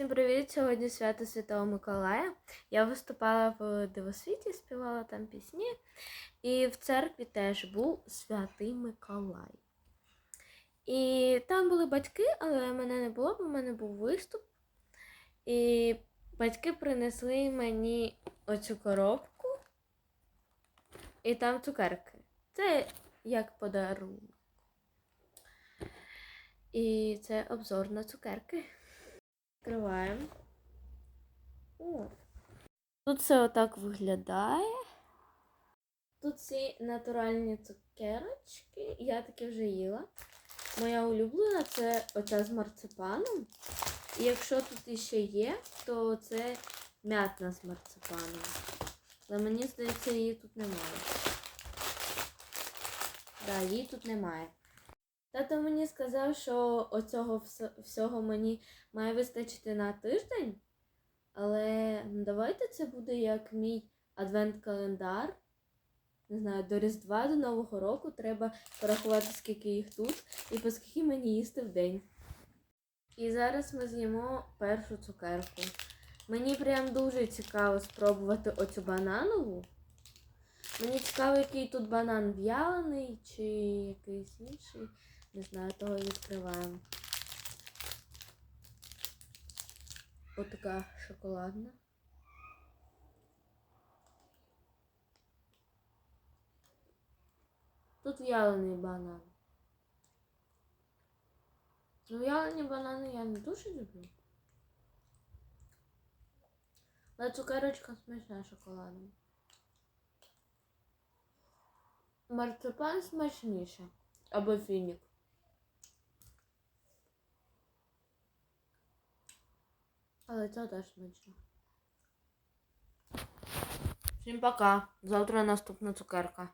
Всім привіт! Сьогодні свято Святого Миколая. Я виступала в Дивосвіті, співала там пісні. І в церкві теж був Святий Миколай. І там були батьки, але мене не було, бо в мене був виступ. І батьки принесли мені оцю коробку. І там цукерки. Це як подарунок. І це обзор на цукерки. Відкриваємо. О. Тут все отак виглядає. Тут ці натуральні цукерочки. Я таке вже їла. Моя улюблена це оця з марципаном. І якщо тут іще є, то це м'ятна з марципаном. Але мені здається, її тут немає. Так, да, її тут немає. Тато мені сказав, що оцього всього мені має вистачити на тиждень. Але ну, давайте це буде як мій адвент-календар. Не знаю, до Різдва, до Нового року треба порахувати, скільки їх тут, і по скільки мені їсти в день. І зараз ми з'їмо першу цукерку. Мені прям дуже цікаво спробувати оцю бананову. Мені цікаво, який тут банан в'ялений чи якийсь інший. Не знаю, того і відкриваємо. Отака шоколадна. Тут в'ялений банан. Ну, в'ялені банани я не дуже люблю. Але цукерочка смачна шоколадна. Марципан смачніше. Або фінік. Але це теж смачно. Всім пока. Завтра наступна цукерка.